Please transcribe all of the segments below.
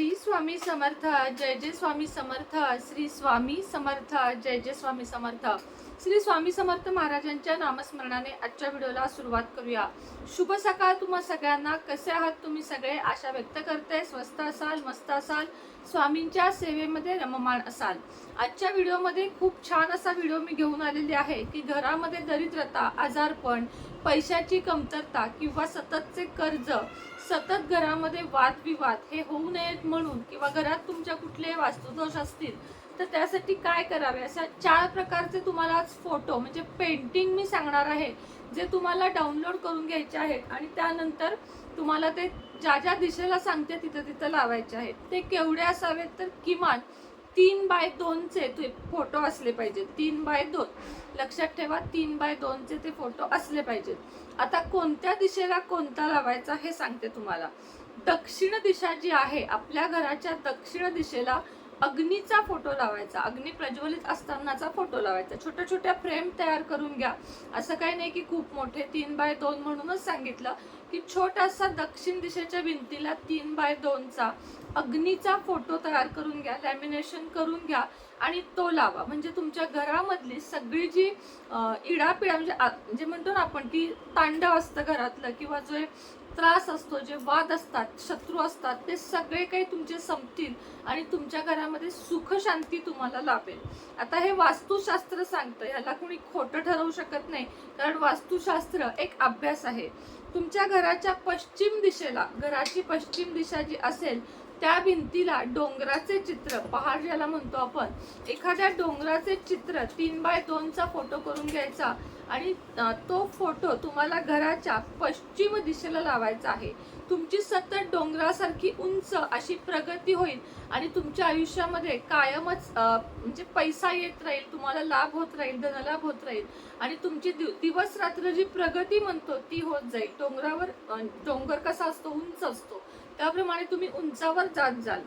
श्री स्वामी समर्थ जय जय स्वामी समर्थ श्री स्वामी समर्थ जय जय स्वामी समर्थ. श्री स्वामी समर्थ महाराजांच्या नामस्मरणाने आजच्या व्हिडिओला सुरुवात करूया. शुभ सकाळ तुम्हा सगळ्यांना. कसे आहात तुम्ही सगळे? आशा व्यक्त करते. स्वस्त असाल मस्त असाल. स्वामींच्या सेवेमध्ये रममाण असाल. आजच्या व्हिडिओमध्ये खूप छान असा व्हिडिओ मी घेऊन आलेली आहे की घरामध्ये दरिद्रता आजारपण पैशाची कमतरता किंवा सततचे कर्ज सतत घरामध्ये वादविवाद हे होऊ नयेत म्हणून किंवा घरात तुमच्या कुठले वास्तुदोष असतील तर त्यासाठी काय करावे? अशा चार प्रकारचे तुम्हाला आज फोटो म्हणजे पेंटिंग मी सांगणार आहे जे तुम्हाला डाउनलोड करून घ्यायचे आहेत आणि त्यानंतर तुम्हाला ते ज्या ज्या दिशेला सांगते तिथं तिथं लावायचे आहेत. ते केवढे असावेत तर किमान तीन बाय दोनचे ते फोटो असले पाहिजेत. तीन बाय दोन. लक्षात ठेवा तीन बाय दोनचे ते फोटो असले पाहिजेत. आता कोणत्या दिशेला कोणता लावायचा हे सांगते तुम्हाला. दक्षिण दिशा जी आहे आपल्या घराच्या दक्षिण दिशेला अग्नीचा फोटो लावायचा. अग्नी प्रज्वलित असतानाचा फोटो लावायचा. छोट्या छोट्या फ्रेम तयार करून घ्या. असं काही नाही की खूप मोठे तीन बाय दोन म्हणूनच सांगितलं की छोटासा दक्षिण दिशेच्या भिंतीला तीन बाय दोनचा अग्नीचा फोटो तयार करून घ्या. लॅमिनेशन करून घ्या. आणि तो लावा. म्हणजे तुमच्या घरामधली सगळी जी इडापिडा म्हणजे जे म्हणजे म्हणतो ना आपण की तांडव असतं घरातलं किंवा जे त्रास असतो जे वाद असतात शत्रू असतात ते सगळे काही तुमचे संपतील आणि तुमच्या घरामध्ये सुख शांती तुम्हाला लाभेल. आता हे वास्तुशास्त्र सांगतं ह्याला कोणी खोटं ठरवू शकत नाही कारण वास्तुशास्त्र एक अभ्यास आहे. तुमच्या घराच्या पश्चिम दिशेला घराची पश्चिम दिशा जी असेल त्या भिंतीला डोंगराचे चित्र पहाड ज्याला म्हणतो आपण एखाद्या डोंगराचे चित्र तीन बाय दोनचा फोटो करून घ्यायचा आणि तो फोटो तुम्हाला घराच्या पश्चिम दिशेला लावायचा आहे. तुमची सतत डोंगरासारखी उंच अशी प्रगती होईल आणि तुमच्या आयुष्यामध्ये कायमच म्हणजे पैसा येत राहील तुम्हाला लाभ होत राहील धनलाभ होत राहील आणि तुमची दिव- दिवस रात्र जी प्रगती म्हणतो ती होत जाईल. डोंगरावर डोंगर कसा असतो? उंच असतो. त्याप्रमाणे तुम्ही उंचावर जात जाल.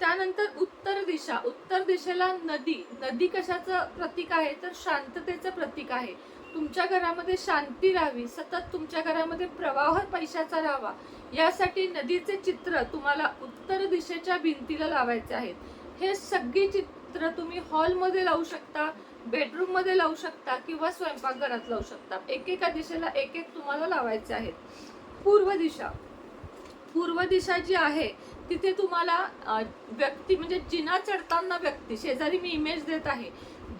त्यानंतर उत्तर दिशा. उत्तर दिशेला नदी. नदी कशाचं प्रतीक आहे? तर शांततेचं प्रतीक आहे. तुमच्या घरामध्ये शांती राहावी. सतत तुमच्या घरामध्ये प्रवाह पैशाचा राहावा. यासाठी नदीचे चित्र तुम्हाला उत्तर दिशेच्या भिंतीला लावायचे आहेत. हे सगळी चित्र तुम्ही हॉलमध्ये लावू शकता बेडरूममध्ये लावू शकता किंवा स्वयंपाकघरात लावू शकता. एकेका दिशेला एक एक तुम्हाला लावायचे आहेत. पूर्व दिशा. पूर्व दिशा जी आहे तिथे तुम्हाला व्यक्ती म्हणजे जिना चढताना व्यक्ती शेजारी मी इमेज देत आहे.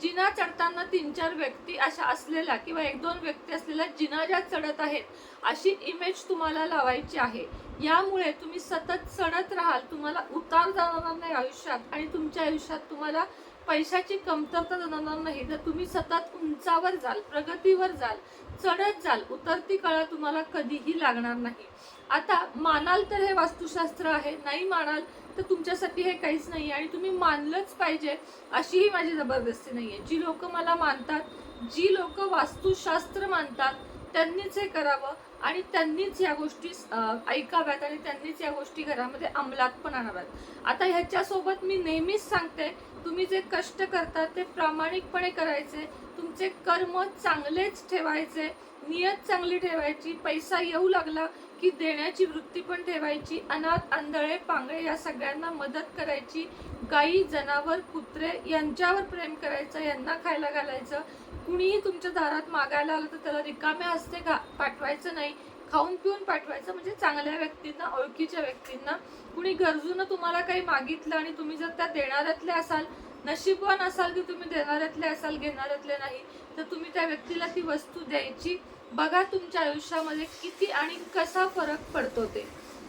जिना चढताना तीन चार व्यक्ती अशा असलेल्या किंवा एक दोन व्यक्ती असलेल्या जिना ज्या चढत आहेत अशी इमेज तुम्हाला लावायची आहे. यामुळे तुम्ही सतत चढत राहाल तुम्हाला उतार जाणार नाही आयुष्यात आणि तुमच्या आयुष्यात तुम्हाला पैशाची कमतरता जाणार नाही. तर तुम्ही सतत उंचावर जाल प्रगतीवर जाल चढत जाल उतरती कळा तुम्हाला कधीही लागणार नाही. आता मानाल तर हे वास्तुशास्त्र आहे नाही मानाल तर तुमच्यासाठी हे काहीच नाही आणि तुम्ही मानलंच पाहिजे अशीही माझी जबरदस्ती नाही आहे जी लोक मला मानतात जी लोक वास्तुशास्त्र मानतात त्यांनीच हे करावं आणि त्यांनीच या गोष्टी ऐकाव्यात आणि त्यांनीच या गोष्टी घरामध्ये अंमलात पण आणाव्यात. आता ह्याच्यासोबत मी नेहमीच सांगते तुम्ही जे कष्ट करता ते प्रामाणिकपणे करायचे तुमचे कर्म चांगलेच ठेवायचे नियत चांगली ठेवायची पैसा येऊ लागला की देण्याची वृत्ती पण ठेवायची अनाथ आंधळे पांगळे या सगळ्यांना मदत करायची गाई जनावर कुत्रे यांच्यावर प्रेम करायचं यांना खायला घालायचं. कुणीही तुमच्या दारात मागायला आलं तर त्याला रिकाम्या हस्ते घा पाठवायचं नाही. खाऊन पिऊन पाठवायचं म्हणजे चांगल्या व्यक्तींना ओळखीच्या व्यक्तींना. कुणी गरजून तुम्हाला काही मागितलं आणि तुम्ही जर त्या देणाऱ्यातले असाल नशीबवान असाल की तुम्ही देणाऱ्यातले असाल घेणाऱ्यातले नाही तर तुम्ही त्या व्यक्तीला ती वस्तू द्यायची. बघा तुमच्या आयुष्यामध्ये किती आणि कसा फरक पडतो ते.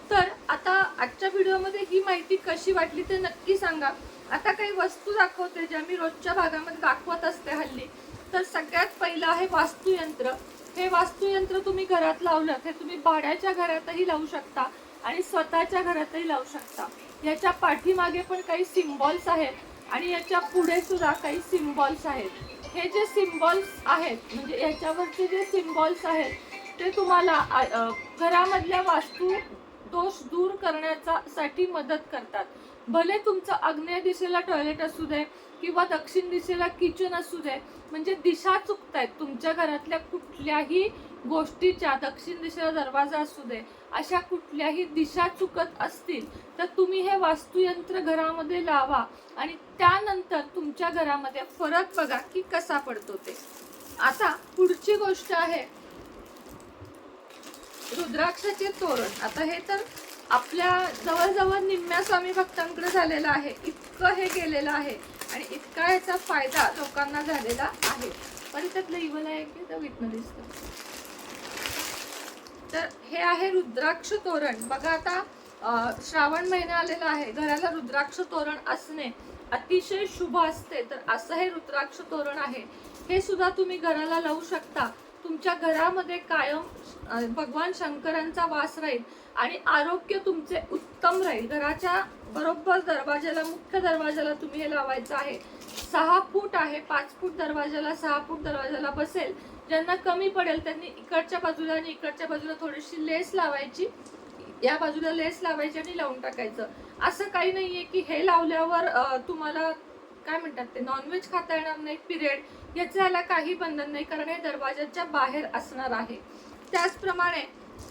तर आता आजच्या व्हिडिओमध्ये ही माहिती कशी वाटली ते नक्की सांगा. आता काही वस्तू दाखवते ज्या मी रोजच्या भागामध्ये दाखवत असते हल्ली. तर सगळ्यात पहिलं आहे वास्तुयंत्र. हे वास्तुयंत्र तुम्ही घरात लावलं हे तुम्ही भाड्याच्या घरातही लावू शकता आणि स्वतःच्या घरातही लावू शकता. याच्या पाठीमागे पण काही सिम्बॉल्स आहेत आणि याच्यापुढे सुद्धा काही सिम्बॉल्स आहेत. हे जे सिम्बॉल्स आहेत म्हणजे याच्यावरचे जे सिम्बॉल्स आहेत ते तुम्हाला घरामधल्या वास्तू दोष दूर करण्याचा साठी मदत करतात. भले तुमचं आग्नेय दिशेला टॉयलेट असू दे किंवा दक्षिण दिशेला किचन असू दे म्हणजे दिशा चुकत आहेत तुमच्या घरातल्या कुठल्याही गोष्टीच्या दक्षिण दिशेला दरवाजा असू दे अशा कुठल्याही दिशा चुकत असतील तर तुम्ही हे वास्तुयंत्र घरामध्ये लावा आणि त्यानंतर तुमच्या घरामध्ये फरक बघा की कसा पडतो ते. आता पुढची गोष्ट आहे रुद्राक्षाचे तोरण. आता हे तर आपल्या जवळजवळ निम्म्या स्वामी भक्तांकडे झालेलं आहे. इतकं हे गेलेलं आहे आणि इतका याचा फायदा लोकांना झालेला आहे. पण त्यातलं इव्हन आहे की तर विकणं दिसतं तर हे आहे रुद्राक्ष तोरण. बघा आता श्रावण महिना आलेला आहे. घराला रुद्राक्ष तोरण असणे अतिशय शुभ असते. तर असं हे रुद्राक्ष तोरण आहे. हे सुद्धा तुम्ही घराला लावू शकता. तुमच्या घरामध्ये कायम भगवान शंकरांचा वास राहील आणि आरोग्य तुमचे उत्तम राहील. घराच्या बरोबर दरवाजाला मुख्य दरवाजाला तुम्ही हे लावायचं आहे. सहा फूट आहे पाच फूट दरवाजाला सहा फूट दरवाजाला बसेल. ज्यांना कमी पडेल त्यांनी इकडच्या बाजूला आणि इकडच्या बाजूला थोडीशी लेस लावायची. या बाजूला लेस लावायची आणि लावून टाकायचं. असं काही नाहीये की हे लावल्यावर तुम्हाला काय म्हणतात ते नॉनव्हेज खाता येणार नाही पिरियड याचं याला काही बंधन नाही कारण हे दरवाजाच्या बाहेर असणार आहे. त्याचप्रमाणे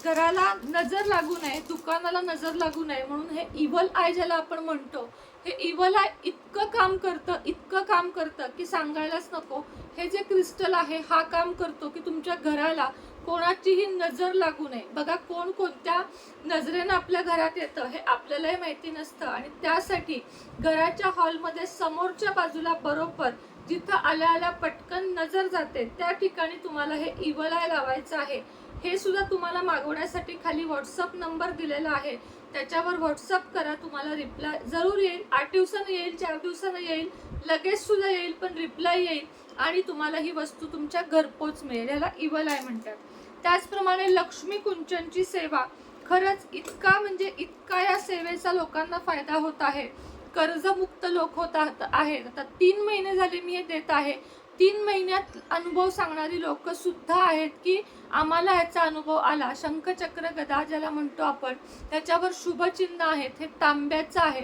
घराला नजर लागू नये दुकानाला नजर लागू नये म्हणून हे इव्हल आय ज्याला आपण म्हणतो हे इव्हल आय इतकं काम करतं इतकं काम करतं की सांगायलाच नको. हे जे क्रिस्टल आहे हा काम करतो की तुमच्या घराला कोणाचीही नजर लागू नये. बघा कोण कोणत्या नजरेनं आपल्या घरात येतं हे आपल्यालाही माहिती नसतं. आणि त्यासाठी घराच्या हॉलमध्ये समोरच्या बाजूला बरोबर जिथं आल्या आल्या पटकन नजर जाते त्या ठिकाणी तुम्हाला हे इवलाय लावायचं आहे. हे सुद्धा तुम्हाला मागवण्यासाठी खाली व्हॉट्सअप नंबर दिलेला आहे. त्याच्यावर व्हॉट्सअप करा तुम्हाला रिप्लाय जरूर येईल. आठ दिवसानं येईल चार दिवसानं येईल लगेच सुद्धा येईल पण रिप्लाय येईल. आणि तुम्हाला ही वस्तू तुमच्या घरपोच मिळेल याला इवल आहे म्हणतात. त्याचप्रमाणे लक्ष्मी कुंचनची सेवा खरंच इतका म्हणजे इतका या सेवेचा लोकांना फायदा होत आहे. कर्जमुक्त लोक होत आहेत आता तीन महिने झाले मी हे देत आहे. तीन महिन्यात अनुभव सांगणारी लोक सुद्धा आहेत की आम्हाला याचा अनुभव आला. शंखचक्र गदा ज्याला म्हणतो आपण त्याच्यावर शुभचिन्ह आहेत हे तांब्याचं आहे.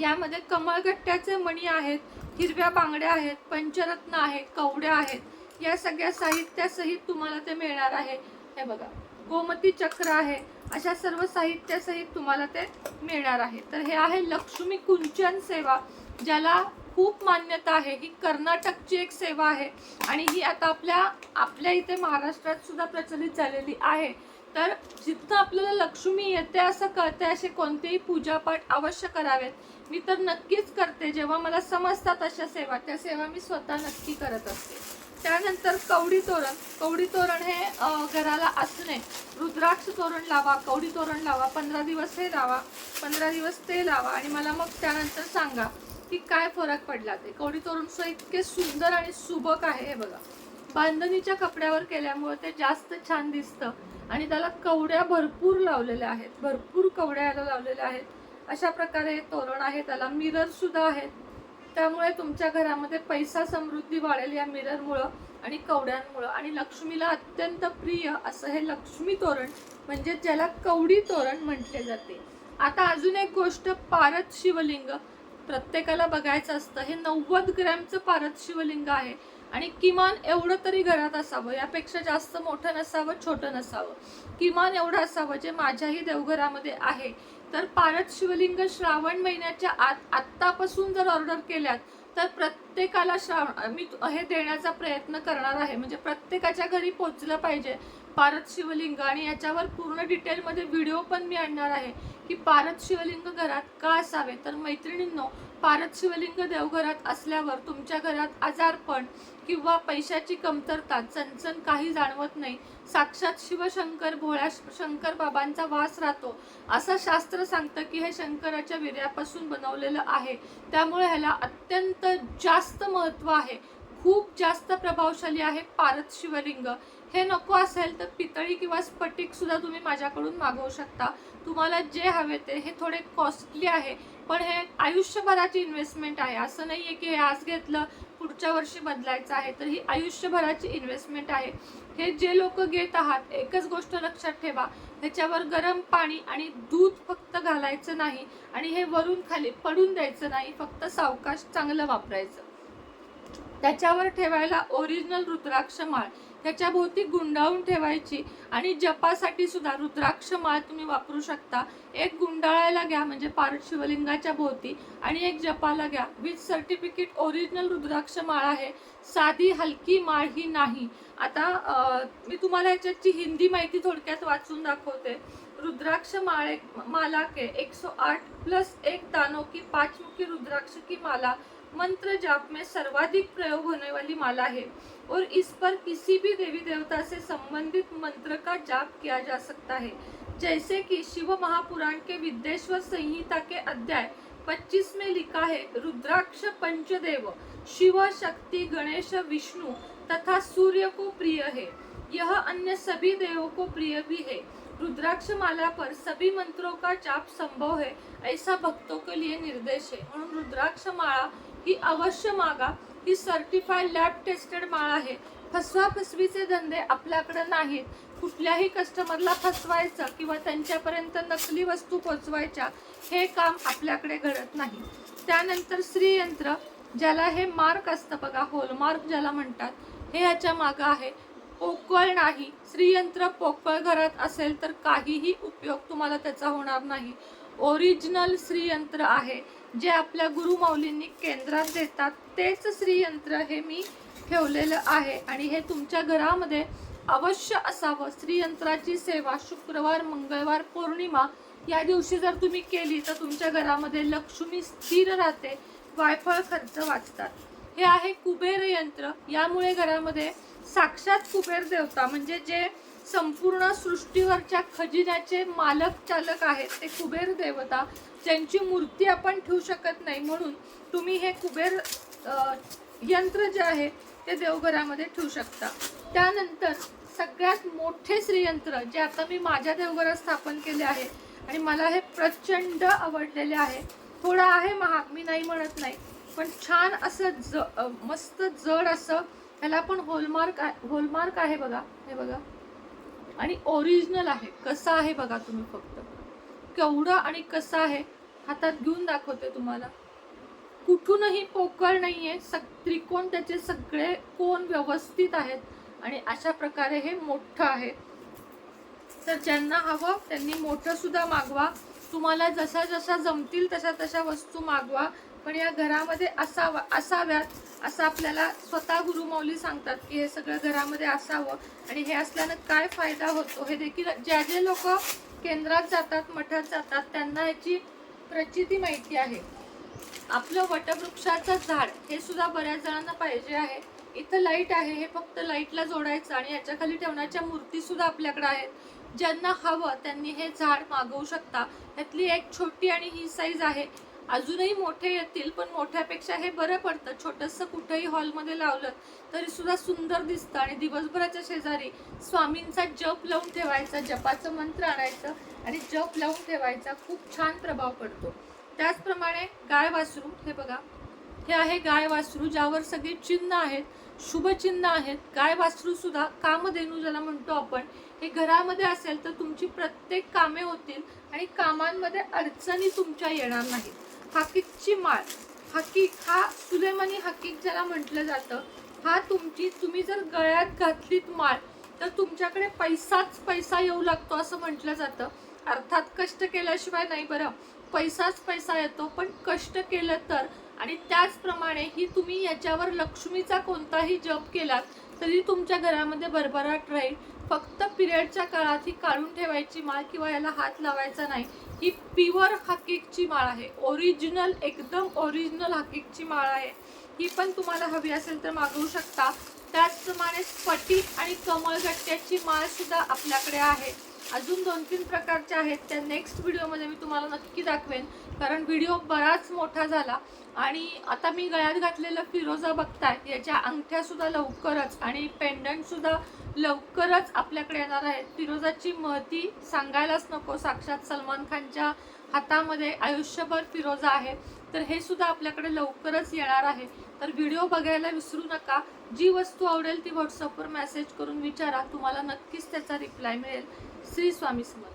यामध्ये कमळगट्ट्याचे मणी आहेत हिरव्या बांगड्या आहेत पंचरत्न आहेत कवड्या आहेत. या सगळ्या साहित्यासहित तुम्हाला ते मिळणार आहे. हे बघा गोमती चक्र आहे. अशा सर्व साहित्यासहित तुम्हाला ते मिळणार आहे. तर हे आहे लक्ष्मी कुंचन सेवा ज्याला खूप मान्यता आहे. ही कर्नाटकची एक सेवा आहे. आणि ही आता आपल्या आपल्या इथे महाराष्ट्रात सुद्धा प्रचलित झालेली आहे. तर जिथं आपल्याला लक्ष्मी येते असं कळते असे कोणतेही पूजापाठ अवश्य करावेत. मी तर नक्कीच करते. जेव्हा मला समजतात अशा सेवा त्या सेवा मी स्वतः नक्की करत असते. त्यानंतर कवडी तोरण. कवडी तोरण हे घराला असणे. रुद्राक्ष तोरण लावा कवडी तोरण लावा पंधरा दिवस हे लावा पंधरा दिवस ते लावा आणि मला मग त्यानंतर सांगा की काय फरक पडला ते. कवडी तोरणचं इतके सुंदर आणि सुबक आहे हे बघा. बांधणीच्या कपड्यावर केल्यामुळे ते जास्त छान दिसतं आणि त्याला कवड्या भरपूर लावलेल्या आहेत. भरपूर कवड्या याला लावलेल्या आहेत. अशा प्रकारे हे तोरण आहे त्याला मिरर सुद्धा आहेत. त्यामुळे तुमच्या घरामध्ये पैसा समृद्धी वाढेल या मिररमुळं आणि कवड्यांमुळं. आणि लक्ष्मीला अत्यंत प्रिय असं हे लक्ष्मी तोरण म्हणजे ज्याला कवडी तोरण म्हटले जाते. आता अजून एक गोष्ट पारद शिवलिंग. प्रत्येकाला बघायचं असतं हे नव्वद ग्रॅमचं पारद शिवलिंग आहे. आणि किमान एवढं तरी घरात असावं यापेक्षा जास्त मोठं नसावं छोटं नसावं. किमान एवढं असावं जे माझ्याही देवघरामध्ये आहे. तर पारद शिवलिंग श्रावण महिन्याच्या आत आत्तापासून जर ऑर्डर केल्यात तर प्रत्येकाला श्रावण मी हे देण्याचा प्रयत्न करणार आहे. म्हणजे प्रत्येकाच्या घरी पोचलं पाहिजे पारद शिवलिंग. आणि याच्यावर पूर्ण डिटेलमध्ये व्हिडिओ पण मी आणणार आहे की पारद शिवलिंग घरात का असावे? तर मैत्रिणींनो पारद शिवलिंग देवघरात असल्यावर तुमच्या घरात आजारपण किंवा पैशाची कमतरता चणचण काही जाणवत नाही. साक्षात शिवशंकर भोळ्या शंकर बाबांचा वास राहतो. असं शास्त्र सांगतं की हे शंकराच्या वीर्यापासून बनवलेलं आहे. त्यामुळे ह्याला अत्यंत जास्त महत्त्व आहे. खूप जास्त प्रभावशाली आहे पारद शिवलिंग. हे नको असेल तर पितळी किंवा स्फटिकसुद्धा तुम्ही माझ्याकडून मागवू शकता. तुम्हाला जे हवे ते हे थोडे कॉस्टली आहे. पण हे आयुष्यभराची इन्व्हेस्टमेंट आहे. असं नाही आहे की हे आज घेतलं पुढच्या वर्षी बदलायचं आहे तर ही आयुष्यभराची इन्व्हेस्टमेंट आहे. हे जे लोक घेत आहात एकच गोष्ट लक्षात ठेवा. ह्याच्यावर गरम पाणी आणि दूध फक्त घालायचं नाही आणि हे वरून खाली पडून द्यायचं नाही फक्त सावकाश चांगलं वापरायचं. त्याच्यावर ठेवायला ओरिजिनल रुद्राक्ष माळ. त्याच्या भोवती गुंडाळून ठेवायची. आणि जपासाठी सुद्धा रुद्राक्ष माळ तुम्ही वापरू शकता. एक गुंडाळायला घ्या म्हणजे पार्ट शिवलिंगाच्या भोवती. आणि एक जपाला घ्या. विथ सर्टिफिकेट ओरिजिनल रुद्राक्ष माळ आहे. साधी हलकी माळ ही नाही. आता मी तुम्हाला याच्याची हिंदी माहिती थोडक्यात वाचून दाखवते. रुद्राक्ष माळे माला के 108 प्लस एक दानों की पाचमुखी रुद्राक्ष की माला मंत्र जाप में सर्वाधिक प्रयोग होने वाली माला है और इस पर किसी भी देवी देवता से संबंधित मंत्र का जाप किया जा सकता है। जैसे कि शिव महापुराण के विद्येश्वर संहिता के अध्याय 25 में लिखा है, रुद्राक्ष पंचदेव, शिव शक्ति गणेश विष्णु तथा सूर्य को प्रिय है। यह अन्य सभी देवों को प्रिय भी है। रुद्राक्ष माला पर सभी मंत्रों का जाप संभव है, ऐसा भक्तों के लिए निर्देश है। म्हणून रुद्राक्ष माळा ही अवश्य मागा. ही सर्टिफाईड लॅब टेस्टेड माळ आहे. फसवा फसवीचे धंदे आपल्याकडे नाहीत. कुठल्याही कस्टमरला फसवायचं किंवा त्यांच्यापर्यंत नकली वस्तू पोचवायच्या हे काम आपल्याकडे घडत नाही. त्यानंतर श्रीयंत्र ज्याला हे मार्क असतं बघा होलमार्क ज्याला म्हणतात हे ह्याच्या मागं आहे. पोकळ नाही. श्रीयंत्र पोकळ घरात असेल तर काहीही उपयोग तुम्हाला त्याचा होणार नाही. ओरिजिनल श्रीयंत्र आहे. जे आपल्या गुरुमाऊलींनी केंद्रात देतात तेच श्रीयंत्र हे मी ठेवलेलं आहे. आणि हे तुमच्या घरामध्ये अवश्य असावं. श्रीयंत्राची सेवा शुक्रवार मंगळवार पौर्णिमा या दिवशी जर तुम्ही केली तर तुमच्या घरामध्ये लक्ष्मी स्थिर राहते वायफळ खर्च वाचतात. हे आहे कुबेर यंत्र. यामुळे घरामध्ये साक्षात कुबेर देवता म्हणजे जे संपूर्ण सृष्टीवरच्या खजिन्याचे मालक चालक आहेत ते कुबेर देवता ज्यांची मूर्ती आपण ठेवू शकत नाही. म्हणून तुम्ही हे कुबेर यंत्र जे आहे ते देवघरामध्ये ठेवू शकता. त्यानंतर सगळ्यात मोठे श्रीयंत्र जे आता मी माझ्या देवघरात स्थापन केले आहे आणि मला हे प्रचंड आवडलेले आहे. थोडं आहे महाग मी नाही म्हणत नाही पण छान असं ज मस्त जड असं ह्याला पण होलमार्क आहे होलमार्क आहे बघा हे बघा. आणि ओरिजिनल आहे. कसं आहे बघा तुम्ही फक्त. केवढं आणि कसं आहे हातात घेऊन दाखवते तुम्हाला. कुठूनही पोकळ नाही आहे सग त्रिकोण त्याचे सगळे कोण व्यवस्थित आहेत आणि अशा प्रकारे हे मोठं आहे. तर ज्यांना हवं त्यांनी मोठं सुद्धा मागवा. तुम्हाला जशा जशा जमतील तशा तशा वस्तू मागवा. पण या घरामध्ये असावा असाव्यात. असं आपल्याला स्वतः गुरुमौली सांगतात की हे सगळं घरामध्ये असावं आणि हे असल्यानं काय फायदा होतो? हे देखील ज्या जे लोक केंद्रात जातात मठात जातात त्यांना याची प्रचिती माहिती आहे. आपलं वटवृक्षाचं झाड हे सुद्धा बऱ्याच जणांना पाहिजे आहे. इथं लाइट आहे हे फक्त लाईटला जोडायचं आणि याच्या खाली ठेवण्याच्या मूर्ती सुद्धा आपल्याकडे आहेत. ज्यांना हवं त्यांनी हे झाड मागवू शकता. यातली एक छोटी आणि ही साईज आहे. अजूनही मोठे येतील पण मोठ्यापेक्षा हे बरं पडतं. छोटंसं कुठेही हॉलमध्ये लावलं तरी सुद्धा सुंदर दिसतं आणि दिवसभराच्या शेजारी स्वामींचा जप लावून ठेवायचा जपाचं मंत्र आणायचं आणि जप लावून ठेवायचा खूप छान प्रभाव पडतो. त्याचप्रमाणे गाय वासरू हे बघा हे आहे गाय वासरू ज्यावर सगळी चिन्ह आहेत शुभचिन्ह आहेत. गाय वासरू सुद्धा कामधेनू ज्याला म्हणतो आपण हे घरामध्ये असेल तर तुमची प्रत्येक कामे होतील आणि कामांमध्ये अडचणी तुमच्या येणार नाहीत. हाकीकची माळ. हाकीक हा सुलेमानी हाकीक ज्याला म्हटलं जातं. हा तुमची तुम्ही जर गळ्यात घातलीत माळ तर तुमच्याकडे पैसाच पैसा येऊ लागतो असं म्हटलं जातं. अर्थात कष्ट केल्याशिवाय नाही बरं. पैसाच पैसा येतो पण कष्ट केलं तर. आणि त्याचप्रमाणे ही तुम्ही याच्यावर लक्ष्मीचा कोणताही जप केलात तरी तुमच्या घरामध्ये भरभराट राहील. फक्त पिरियडच्या काळात ही काढून ठेवायची माळ किंवा याला हात लावायचा नाही. ही प्युअर हाकीकची माळ आहे. ओरिजिनल एकदम ओरिजिनल हकीकची माळ आहे. ही पण तुम्हाला हवी असेल तर मागवू शकता. त्याचप्रमाणे स्फटिक आणि कमळगट्ट्याची माळ सुद्धा आपल्याकडे आहे. अजून दोन तीन प्रकारच्या आहेत. त्या नेक्स्ट व्हिडिओमध्ये मी तुम्हाला नक्की दाखवेन. कारण व्हिडिओ बराच मोठा झाला. आणि आता मी गळ्यात घातलेलं फिरोजा बघताय. याच्या अंगठ्यासुद्धा लवकरच आणि पेंडंटसुद्धा लवकरच आपल्याकडे येणार आहेत. फिरोजाची महती सांगायलाच नको. साक्षात सलमान खानच्या हातामध्ये आयुष्यभर फिरोजा आहे. तर हे सुद्धा आपल्याकडे लवकरच येणार आहे. तर व्हिडिओ बघायला विसरू नका. जी वस्तू आवडेल ती व्हॉट्सअपवर मेसेज करून विचारा. तुम्हाला नक्कीच त्याचा रिप्लाय मिळेल. श्री स्वामी समर्थ